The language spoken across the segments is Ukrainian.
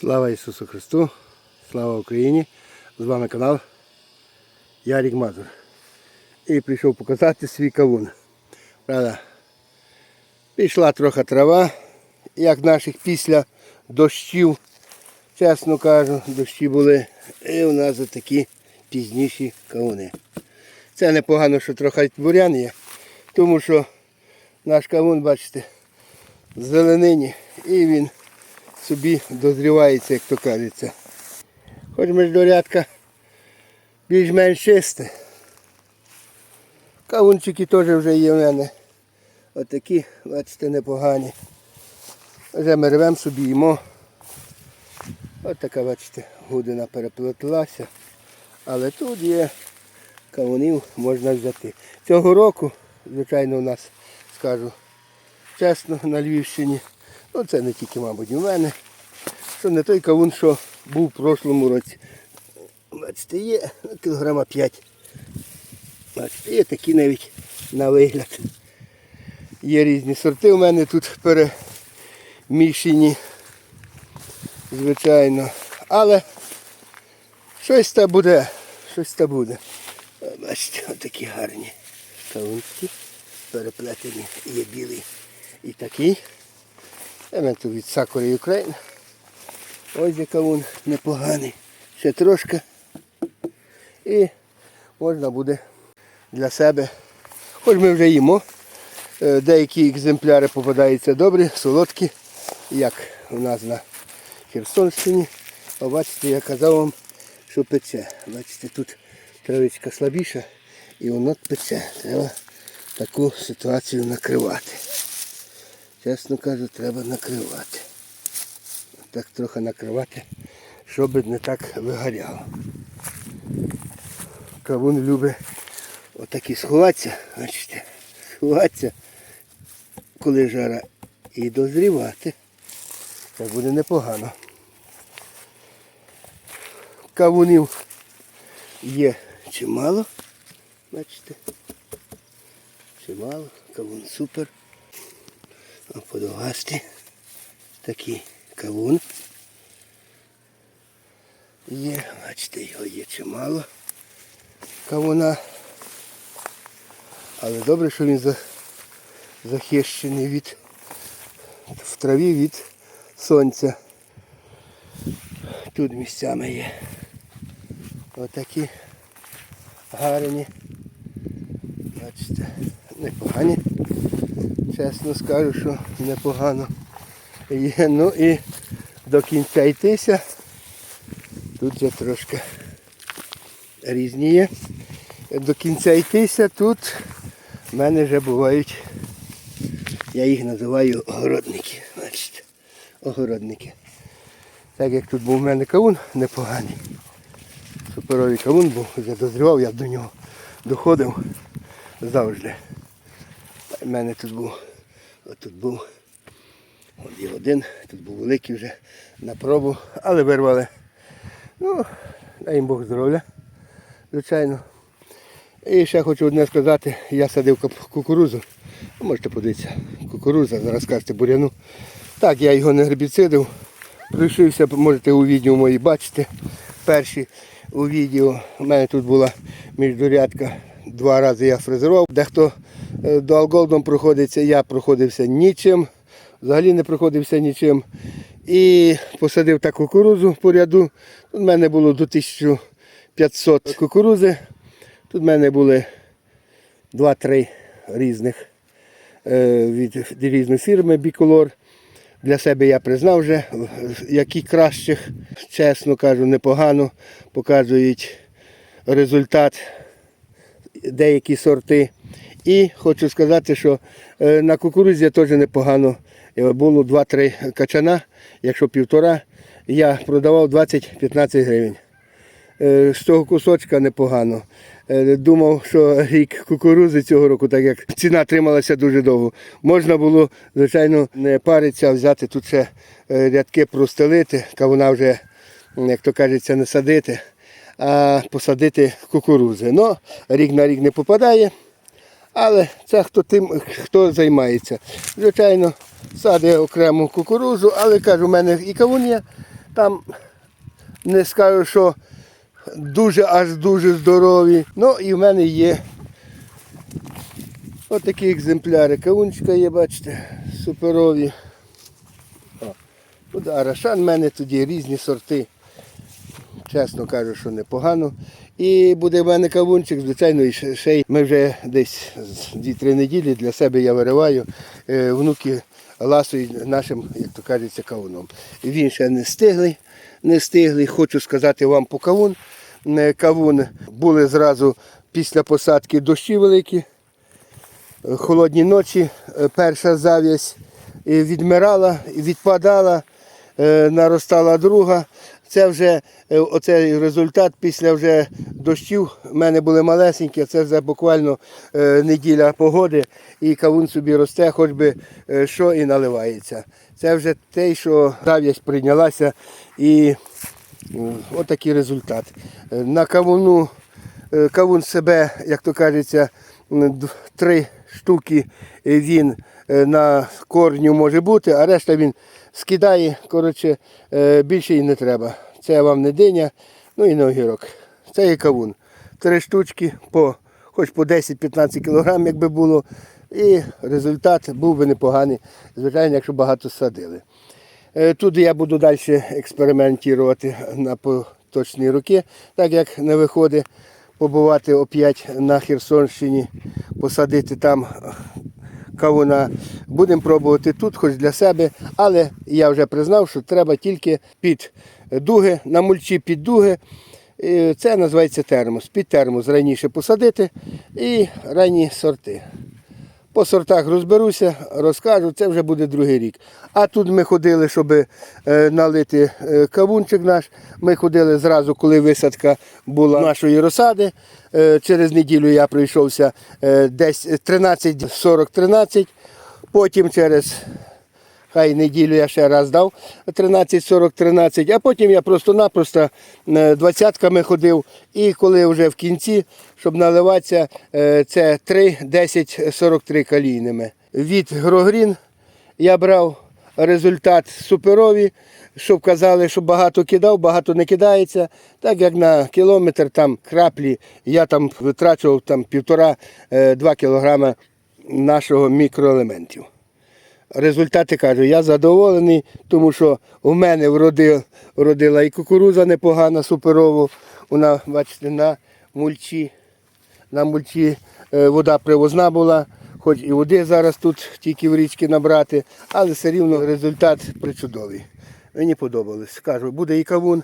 Слава Ісусу Христу! Слава Україні! З вами канал Ярік Мазур. І прийшов показати свій кавун. Правда, пішла трохи трава, як наших після дощів. Чесно кажу, дощі були. І у нас такі пізніші кавуни. Це непогано, що трохи бурян є, тому що наш кавун, бачите, зеленині і він собі дозрівається, як то кажеться. Хоч междурядка більш-менш чисте. Кавунчики теж вже є в мене. Отакі, бачите, непогані. Вже ми рвемо собі їмо. Ось така, бачите, гудина переплетилася. Але тут є кавунів можна взяти. Цього року, звичайно, у нас, скажу чесно, на Львівщині. Ну це не тільки, мабуть, у мене. Що не той кавун, що був в прошлому році. Бачите, є ну, кілограма 5. Бачите, є такі навіть на вигляд. Є різні сорти у мене тут перемішані, звичайно. Але щось та буде, щось та буде. Бачите, отакі гарні кавунки переплетені. Є білий і такий. Це мене від Сакури Україн. Ось є кавун непоганий. Ще трошки. І можна буде для себе. Хоч ми вже їмо. Е, Деякі екземпляри попадаються добрі, солодкі, як у нас на Херсонщині. А бачите, я казав вам, що пече. Бачите, тут травичка слабіша і воно пече. Треба таку ситуацію накривати. Чесно кажу, треба накривати. Так трохи накривати, щоб не так вигоряло. Кавун любить отакі сховатися, бачите, сховатися, коли жара, і дозрівати. Це буде непогано. Кавунів є чимало, бачите. Чимало, кавун супер. А подовгасти такий кавун. Є, бачите, його є чимало. Кавуна. Але добре, що він захищений від в траві від сонця. Тут місцями є. Отакі гарні. Бачите, непогані. Чесно скажу, що непогано є. Ну і до кінця йтися. Тут вже трошки різні є. До кінця йтися тут в мене вже бувають, я їх називаю огородники. Бачите, огородники. Так як тут був в мене кавун непоганий. Суперовий кавун був, вже дозрівав, я до нього доходив завжди. У мене тут був, отут був от є один, тут був великий вже на пробу, але вирвали. Ну, дай їм Бог здоров'я, звичайно. І ще хочу одне сказати, я садив кукурузу. Можете подивитися, кукуруза, зараз кажете буряну. Так, я його не гербіцидив. Прийшовся, можете у відео мої бачити. Перші у відео у мене тут була міждурядка. Два рази я фрезерував. Дехто е, до Алголдом проходиться, я проходився нічим. Взагалі не проходився нічим. І посадив так кукурузу по ряду. Тут в мене було до 1500 кукурузи. Тут в мене були 2-3 різних е, від, різної фірми Біколор. Для себе я признав вже, які кращих, чесно кажу, непогано показують результат деякі сорти. І хочу сказати, що е, на кукурузі теж непогано. Е, Було 2-3 качана, якщо півтора, я продавав 20-15 гривень. Е, З того кусочка непогано. Думав, що рік кукурузи цього року, так як ціна трималася дуже довго, можна було, звичайно, не паритися, взяти тут ще рядки простелити, кавуна вже, як то кажеться, не садити, посадити кукурузи. Ну, рік на рік не попадає. Але це хто тим, хто займається. Звичайно, садить окрему кукурузу, але кажу, у мене і кавун є, Там не скажу, що дуже аж дуже здорові. Ну і в мене є отакі екземпляри. Кавунчика є, бачите, суперові. О, арашан в мене тоді різні сорти. Чесно кажу, що непогано. І буде в мене кавунчик, звичайно, і й ми вже десь з 2-3 неділі для себе я вириваю. Е, Внуки ласують нашим, як то кажеться, кавуном. Він ще не стиглий, не стиглий. Хочу сказати вам по кавун. Е, Кавун були зразу після посадки дощі великі, холодні ночі, е, перша зав'язь відмирала, відпадала, наростала друга. Це вже е, оцей результат після вже дощів. У мене були малесенькі, це вже буквально е, неділя погоди, і кавун собі росте, хоч би е, що і наливається. Це вже те, що зав'язь прийнялася і отакий результат. Е, На кавуну Е, Кавун себе, як то кажеться, три штуки е, він е, на корню може бути, а решта він скидає. Коротше, е, більше і не треба. Це вам не диня, ну і не огірок. Це є кавун. Три штучки по хоч по 10-15 кг, якби було. І результат був би непоганий, звичайно, якщо багато садили. Тут я буду далі експериментувати на поточні роки, так як не виходить побувати опять на Херсонщині, посадити там кавуна. Будемо пробувати тут, хоч для себе, але я вже признав, що треба тільки під дуги, на мульчі під дуги. Це називається термос. Під термос раніше посадити і ранні сорти. По сортах розберуся, розкажу, це вже буде другий рік. А тут ми ходили, щоб е, налити е, кавунчик наш. Ми ходили зразу, коли висадка була нашої розсади. Е, через неділю я пройшовся е, десь 13-40-13. Потім через хай неділю я ще раз дав 13-40-13, а потім я просто-напросто е, двадцятками ходив. І коли вже в кінці, щоб наливатися, е, це 3-10-43 калійними. Від Грогрін я брав результат суперові, щоб казали, що багато кидав, багато не кидається. Так як на кілометр там краплі, я там витрачував там півтора-два кілограма нашого мікроелементів. Результати кажу, я задоволений, тому що у мене вродив, вродила і кукуруза непогана, суперово. Вона, бачите, на мульчі, на мульчі е, вода привозна була, хоч і води зараз тут тільки в річці набрати, але все рівно результат причудовий. Мені подобалось. Кажу, буде і кавун,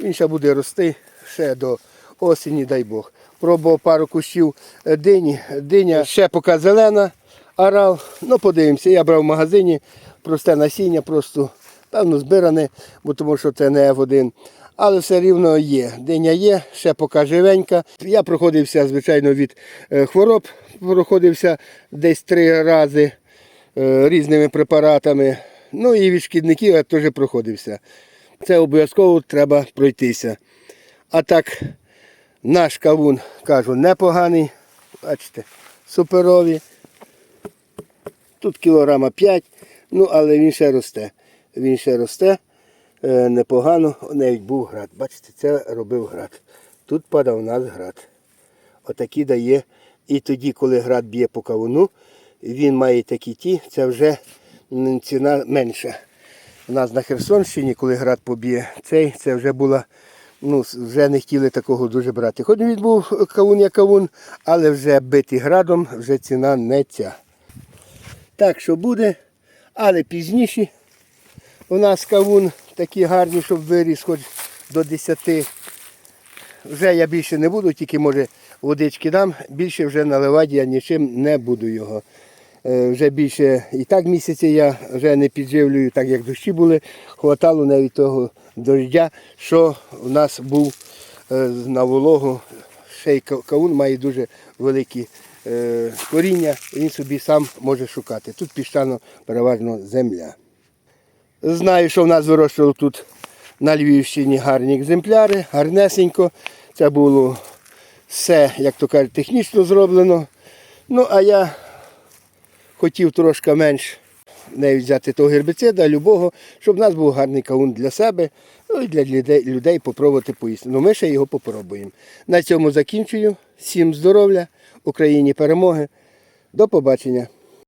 він ще буде рости ще до осені, дай Бог. Пробував пару кущів е, дині. Диня ще поки зелена, орал. Ну, подивимося, я брав в магазині просте насіння, просто певно збиране, бо тому що це не F1. Але все рівно є. Диня є, ще поки живенька. Я проходився, звичайно, від е, хвороб, проходився десь три рази е, різними препаратами. Ну і від шкідників я теж проходився. Це обов'язково треба пройтися. А так, наш кавун, кажу, непоганий. Бачите, суперові. Тут кілограма 5, ну але він ще росте. Він ще росте е, непогано. Навіть був град. Бачите, це робив град. Тут падав у нас град. Отакі дає. І тоді, коли град б'є по кавуну, він має такі ті, це вже ціна менша. У нас на Херсонщині, коли град поб'є цей, це вже була, ну, вже не хотіли такого дуже брати. Хоч він був кавун як кавун, але вже битий градом, вже ціна не ця. Так що буде, але пізніше у нас кавун такі гарні, щоб виріс хоч до 10. Вже я більше не буду, тільки може водички дам, більше вже наливати я нічим не буду його. Е, Вже більше і так місяця я вже не підживлюю, так як дощі були. Хватало навіть того дождя, що у нас був е, на вологу. Ще й кавун має дуже великі коріння, він собі сам може шукати. Тут піщано переважно земля. Знаю, що в нас вирощували тут на Львівщині гарні екземпляри, гарнесенько. Це було все, як то кажуть, технічно зроблено. Ну, а я хотів трошки менш не взяти того гербіцида, любого, щоб в нас був гарний каун для себе, ну і для людей, людей попробувати поїсти. Ну ми ще його попробуємо. На цьому закінчую. Всім здоров'я, Україні перемоги. До побачення.